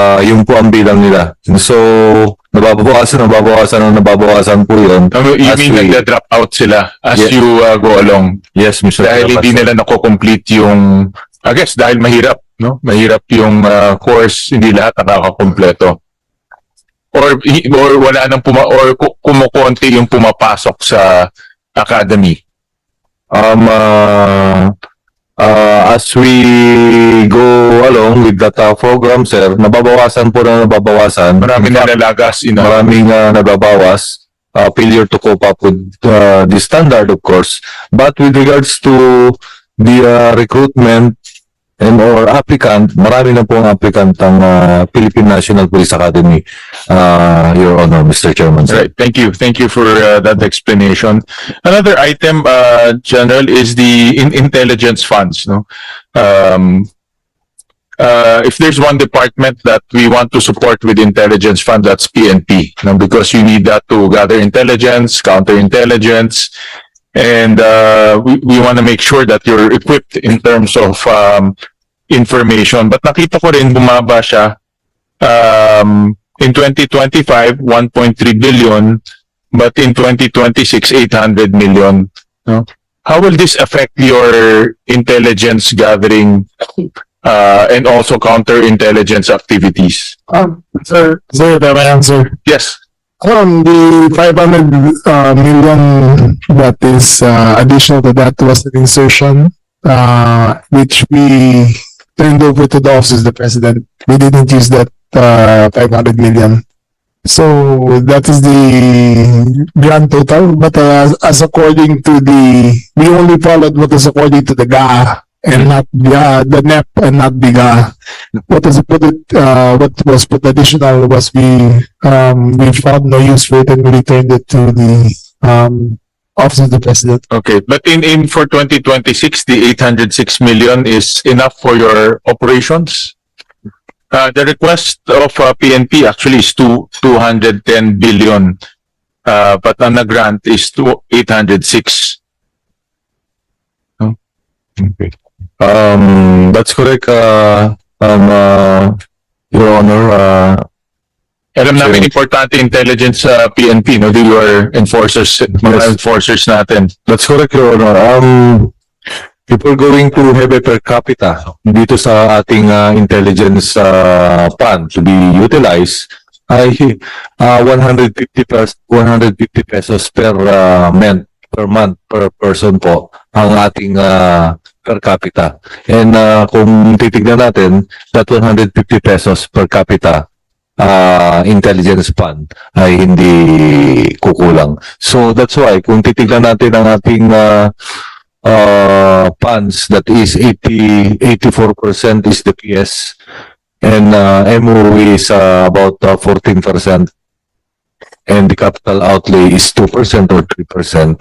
ah, yung po ang bilang nila. So, nababawasan, nababawasan, nababawasan po yun. Um, you mean we- nagda-drop out sila as Yeah. you uh, go along? Yes, Mr. Dahil hindi Chairperson. nila nako-complete yung, I guess, dahil mahirap, no? Mahirap yung uh, course, hindi lahat nakakakompleto. Or, or wala nang puma, or ku- kumukonti yung pumapasok sa academy. Um, uh, uh, as we go with that uh, program, sir, nababawasan po na nababawasan. Marami In na fact, nalagas, ina. maraming uh, nababawas. Uh, failure to cope up with uh, the standard, of course. But with regards to the uh, recruitment and or applicant, marami na po ang applicant ang uh, Philippine National Police Academy, uh, Your Honor, Mr. Chairman. sir. Right. Thank you. Thank you for uh, that explanation. Another item, uh, General, is the in intelligence funds, no? Um, uh, if there's one department that we want to support with intelligence fund, that's PNP, no? Because you need that to gather intelligence, counterintelligence, and, uh, we, we want to make sure that you're equipped in terms of, um, information. But nakita ko rin bumaba siya, um, in 2025, 1.3 billion, but in 2026, 800 million. No? How will this affect your intelligence gathering uh, and also counterintelligence activities? Um, sir, sir, the answer. Yes. Um, the five hundred, uh, million that is, uh, additional to that was an insertion, uh, which we turned over to the office of the president. We didn't use that, uh, five hundred million. So that is the grand total, but uh, as according to the, we only followed what is according to the GA and not the, uh, the NEP and not the GA. What was put it, uh, what was put additional was we, um, we found no use for it and we returned it to the, um, office of the president. Okay. But in, in for 2026, the 806 million is enough for your operations? Uh, the request of uh, PNP actually is two, 210 billion. Uh, but on the grant is two, 806. Okay. Um, that's correct, uh, um, uh, Your Honor, uh, Alam namin importante intelligence sa PNP, no? Di your enforcers, mga Yes. enforcers natin. That's correct, Your Honor. Um, if we're going to have a per capita dito sa ating uh, intelligence uh, fund to be utilized, ay uh, 150 pers 150 pesos per uh, month per month per person po ang ating uh, per capita. And uh, kung titignan natin, that 150 pesos per capita uh, intelligence fund ay hindi kukulang. So that's why kung titignan natin ang ating uh, uh, funds that is 80 84% is the PS and uh, MOE is uh, about uh, 14% and the capital outlay is 2% or 3%.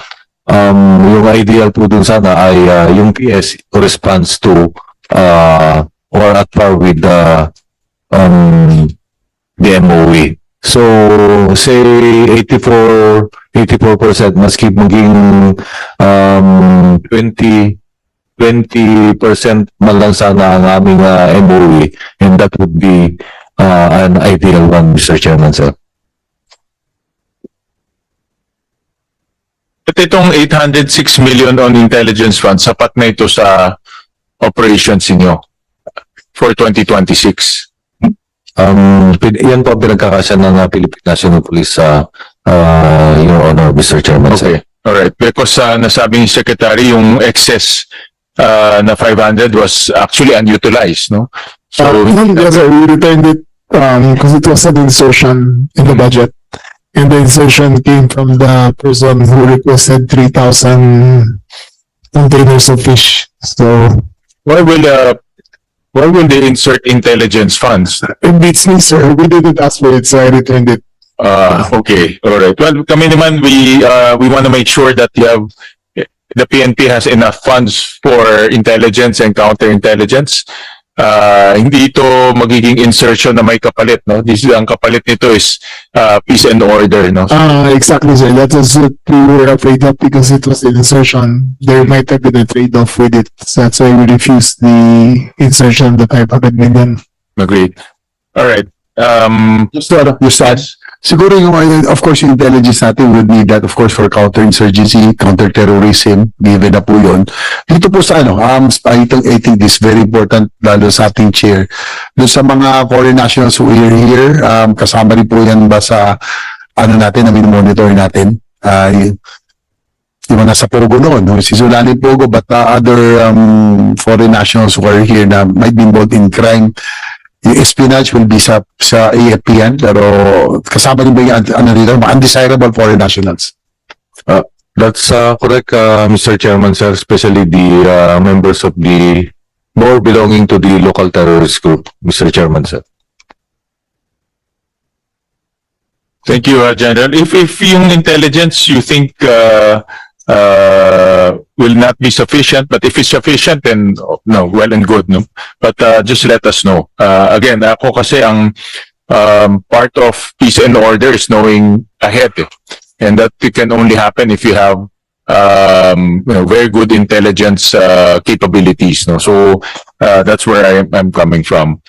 Um, yung ideal po dun sana ay uh, yung PS corresponds to uh, or at par with the um, the MOE. So, say 84, 84% maski maging um, 20, 20% man lang sana ang aming uh, MOE and that would be uh, an ideal one, Mr. Chairman, sir. Itong 806 million on intelligence fund, sapat na ito sa operations niyo for 2026. Um, yan po ang pinagkakasya ng uh, Philippine National Police sa uh, Your Honor, Mr. Chairman, sir. Okay. Alright. Because uh, nasabi ni Secretary, yung excess uh, na 500 was actually unutilized, no? So, Uh, yes, sir, we returned it, um, because it was an insertion in the budget. And the insertion came from the person who requested three thousand containers of fish. So, why will, uh, why will they insert intelligence funds? it beats me, sir. We didn't ask for it, so I returned it. Uh, okay, all right. Well, kami naman, we, uh, we want to make sure that you have, the PNP has enough funds for intelligence and counterintelligence. Uh, hindi ito magiging insertion na may kapalit, no? This, ang kapalit nito is, uh, peace and order, no? Uh, exactly, sir. That was what we were afraid of because it was an insertion. There might have been a trade-off with it. So that's why we refused the insertion of the five hundred million. Agreed. All right. Um, Just to, just to add, siguro yung, of course, intelligence natin would need that, of course, for counterinsurgency, counterterrorism, given na po yun. Dito po sa ano, um, I think, this is very important, lalo sa ating chair. Doon sa mga foreign nationals who are here, um, kasama rin po yan ba sa, ano natin, na monitor natin. Uh, yung nasa Pogo noon, no? si Zulani Pogo, but uh, other um, foreign nationals who are here na might be involved in crime, yung espionage will be sa sa AFP yan, pero kasama din ba yung ano dito, mga undesirable foreign nationals? That's uh, correct, uh, Mr. Chairman, sir, especially the uh, members of the more belonging to the local terrorist group, Mr. Chairman, sir. Thank you, uh, General. If, if yung intelligence you think, uh, uh, will not be sufficient, but if it's sufficient, then, no, well and good, no? But, uh, just let us know. Uh, again, ako kasi ang, um, part of peace and order is knowing ahead, eh. And that it can only happen if you have, um, you know, very good intelligence, uh, capabilities, no? So, uh, that's where I I'm coming from.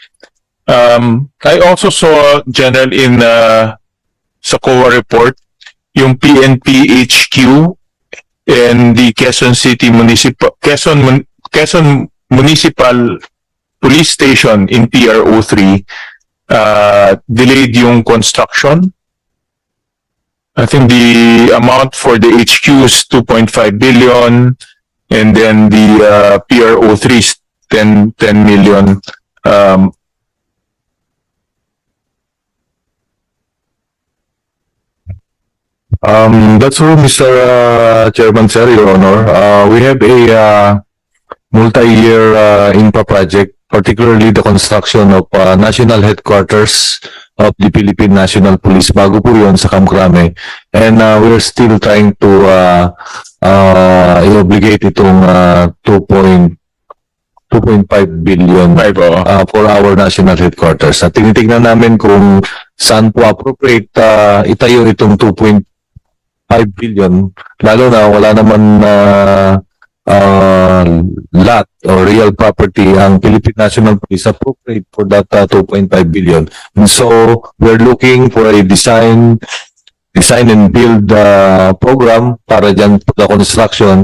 Um, I also saw, General, in, uh, sa COA report, yung PNP HQ and the Quezon City Municipal, Quezon, Quezon Municipal Police Station in PRO3, uh, delayed yung construction. I think the amount for the HQ is 2.5 billion and then the, uh, PRO3 is 10, 10 million. Um, Um, that's all, Mr. uh, Chairman, sir, Your Honor. Uh, we have a, uh, multi-year, uh, infra project, particularly the construction of, uh, national headquarters of the Philippine National Police. Bago po yun sa Kamkrame. And, uh, we're still trying to, uh, uh, i-obligate itong, uh, 2 2.5 billion uh, for our national headquarters. At tinitignan namin kung saan po appropriate uh, itayo itong 2.5 billion, lalo na wala naman na uh, lot or real property ang Philippine National Police appropriate for that uh, 2.5 billion. And so we're looking for a design design and build uh, program para dyan for the construction.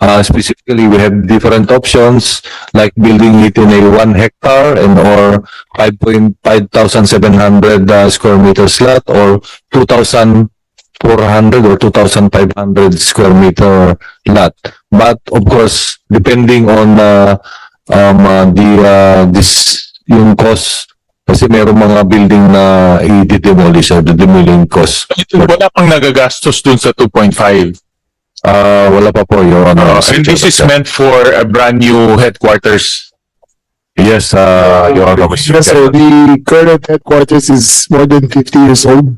Uh, specifically, we have different options like building it in a one hectare and or 5,700 uh, square meter slot or 2,400 or 2,500 square meter lot. But of course, depending on uh, um, uh, the uh, this yung cost kasi merong mga building na i-demolish or the demolition cost. Ito, wala pang nagagastos dun sa 2.5. Ah, wala pa po, Your Honor. Uh, and this is meant for a brand new headquarters. Yes, uh, Your Honor. Mr. Yes, so the current headquarters is more than fifty years old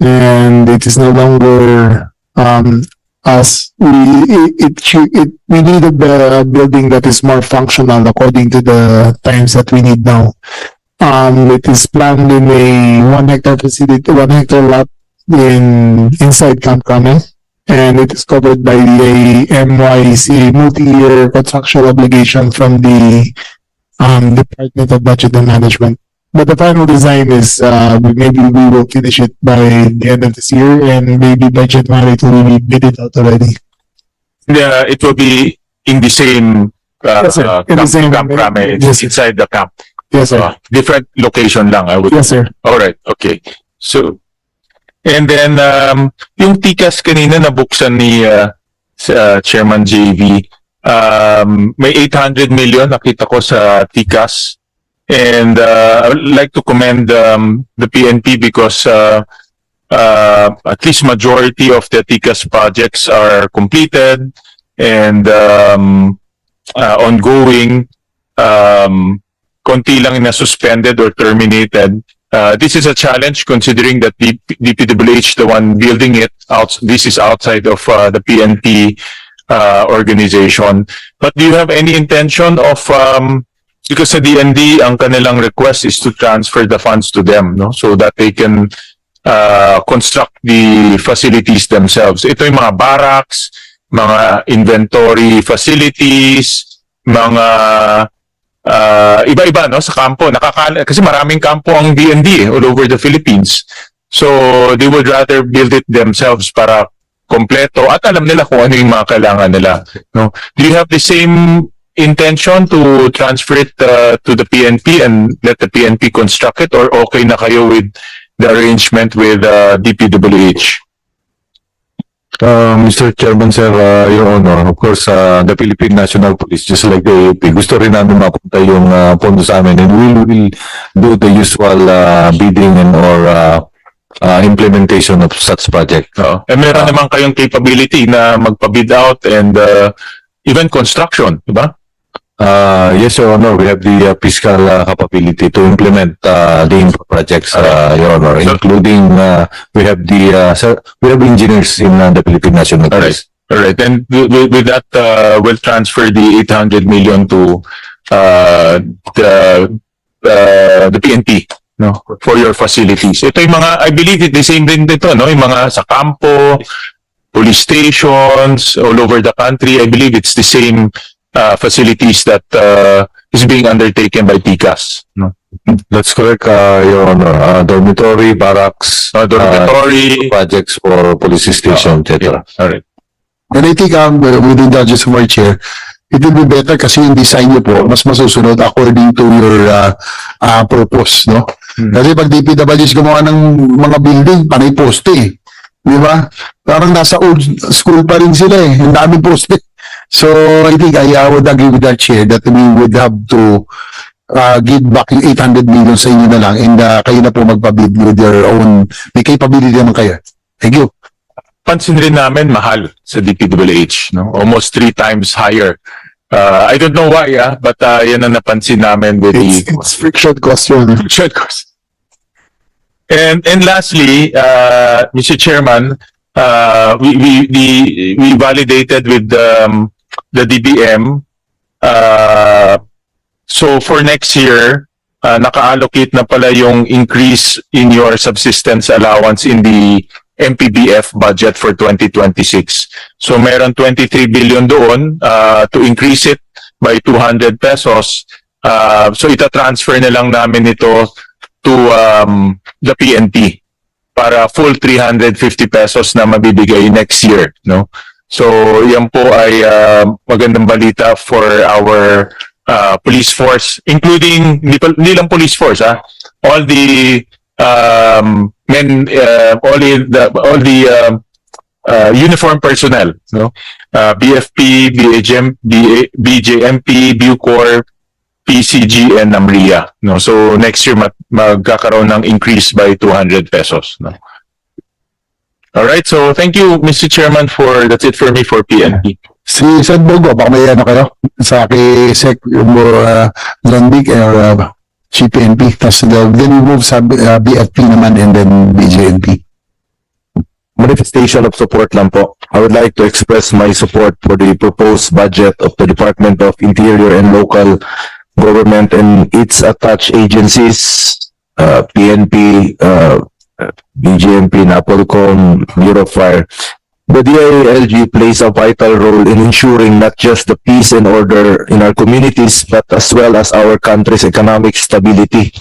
and it is no longer um as we it it, it we needed a building that is more functional according to the times that we need now. Um, it is planned in a one hectare facility, one hectare lot in inside Camp Crame. And it is covered by a MYC multi-year construction obligation from the um, Department of Budget and Management. But the final design is, uh, maybe we will finish it by the end of this year and maybe by January it will be bidded out already. Uh, it will be in the same, uh, Yes, sir. uh, In the camp, same- camp Crame. yes, sir. inside the camp. Yes, sir. Uh, different location lang, I would. Yes, sir. Alright, okay. So, and then, um, yung tikas kanina nabuksan ni, uh, sa Chairman JV, um, may 800 million nakita ko sa tikas. And, uh, I like to commend, um, the PNP because, uh, uh, at least majority of the tikas projects are completed and, um, uh, ongoing. Um, konti lang na suspended or terminated. Uh, this is a challenge considering that the DPWH, the one building it out, this is outside of uh, the PNP uh, organization. But do you have any intention of um, because sa DND ang kanilang request is to transfer the funds to them, no? So that they can uh, construct the facilities themselves. Ito yung mga barracks, mga inventory facilities, mga ah, iba-iba no sa kampo nakakala kasi maraming kampo ang DND eh, all over the Philippines so they would rather build it themselves para kompleto at alam nila kung ano yung mga kailangan nila no do you have the same intention to transfer it uh, to the PNP and let the PNP construct it or okay na kayo with the arrangement with uh, DPWH Uh, Mr. Chairman, sir, uh, Your Honor, of course, uh, the Philippine National Police, just like the AAP, gusto rin namin mapunta yung uh, pondo sa amin and we will do the usual uh, bidding and or uh, uh, implementation of such project. Oo. Eh meron Ah. naman kayong capability na magpa-bid out and uh, even construction, di ba? Uh, yes, Your Honor, we have the uh, fiscal uh, capability to implement uh, the infra projects, uh, Your Honor, So- including uh, we have the uh, sir, we have engineers in uh, the Philippine National Police. All right, and with, with- with that, uh, we'll transfer the 800 million to uh, the uh, the PNP no for your facilities. Ito yung mga I believe it the same din dito no yung mga sa kampo, police stations all over the country. I believe it's the same uh, facilities that uh, is being undertaken by TICAS. No? That's correct, uh, Your Honor. Uh, dormitory, barracks, Uh, dormitory. projects for police station, etc. All right. And I think um, with the indulgence of our chair, it will be better kasi yung design niyo po, mas masusunod according to your uh, uh, purpose, no? Hmm. Kasi pag DPWs gumawa ng mga building, panay poste eh. Di ba? Parang nasa old school pa rin sila eh. Ang daming poste. So, I think I uh, would agree with that chair that we would have to uh, give back yung 800 million sa inyo na lang and uh, kayo na po magpabid with your own, may capability naman kayo. Thank you. pansin rin namin mahal sa DPWH, no? Almost three times higher. Uh, I don't know why, ah, but uh, yan ang napansin namin with It's, the it's friction cost yun. Short course. And and lastly, uh, Mr. Chairman, uh, we we the, we validated with um, the DBM. Uh, so for next year, uh, naka-allocate na pala yung increase in your subsistence allowance in the MPBF budget for 2026. So meron 23 billion doon uh, to increase it by 200 pesos. Uh, so ita-transfer na lang namin ito to um, the PNP para full 350 pesos na mabibigay next year, no? So, yan po ay uh, magandang balita for our uh, police force, including, hindi, lang police force, ah, all the um, men, uh, all the, all the um, uh, uniform personnel, no? Uh, BFP, BHM, BA, BJMP, Bucor, PCG and Namria, no? So next year mag magkakaroon ng increase by 200 pesos, no? All right, so thank you Mr. Chairman for that's it for me for PNP. Si Sen Bogo, baka may ano kayo sa kay Sec uh, Landig or uh, CPNP. Tapos uh, then we move sa uh, BFP naman and then BJNP. manifestation of support lang po. I would like to express my support for the proposed budget of the Department of Interior and Local Government and its attached agencies, uh, PNP, uh, BGMP, Napolcom, Bureau Fire. The DILG plays a vital role in ensuring not just the peace and order in our communities, but as well as our country's economic stability.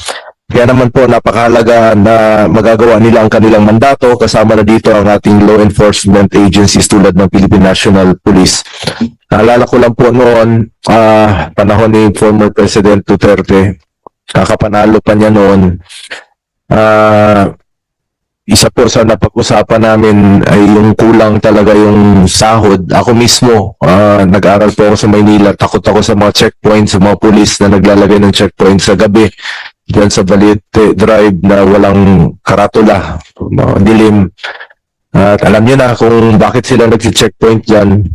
Kaya naman po napakahalaga na magagawa nila ang kanilang mandato kasama na dito ang ating law enforcement agencies tulad ng Philippine National Police. Naalala ko lang po noon, ah, panahon ni former President Duterte, kakapanalo pa niya noon. Ah, isa po sa napag-usapan namin ay yung kulang talaga yung sahod. Ako mismo, ah, nag-aral po ako sa Maynila. Takot ako sa mga checkpoints, sa mga pulis na naglalagay ng checkpoint sa gabi. Diyan sa Balite Drive na walang karatula, mga dilim. At alam niyo na kung bakit sila nag-checkpoint dyan.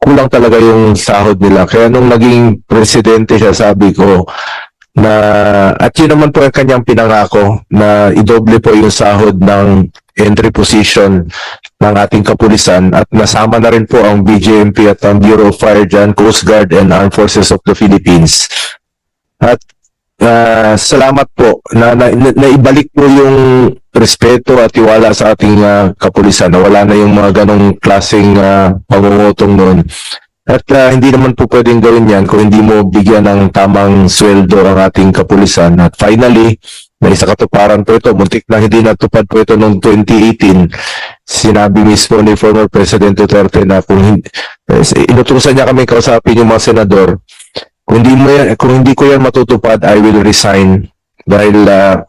Kulang talaga yung sahod nila. Kaya nung naging presidente siya, sabi ko, na at yun naman po ang kanyang pinangako na idoble po yung sahod ng entry position ng ating kapulisan at nasama na rin po ang BJMP at ang Bureau of Fire dyan, Coast Guard and Armed Forces of the Philippines. At ah, salamat po na, na, na naibalik po yung respeto at tiwala sa ating ah, kapulisan na wala na yung mga ganong klaseng uh, pangungutong noon. At ah, hindi naman po pwedeng gawin yan kung hindi mo bigyan ng tamang sweldo ang ating kapulisan. At finally, may isa katuparan po ito. Muntik na hindi natupad po ito noong 2018. Sinabi mismo ni former President Duterte na kung hindi, eh, inutusan niya kami kausapin yung mga senador. Kung hindi, mo yan, kung hindi ko yan matutupad, I will resign dahil ah,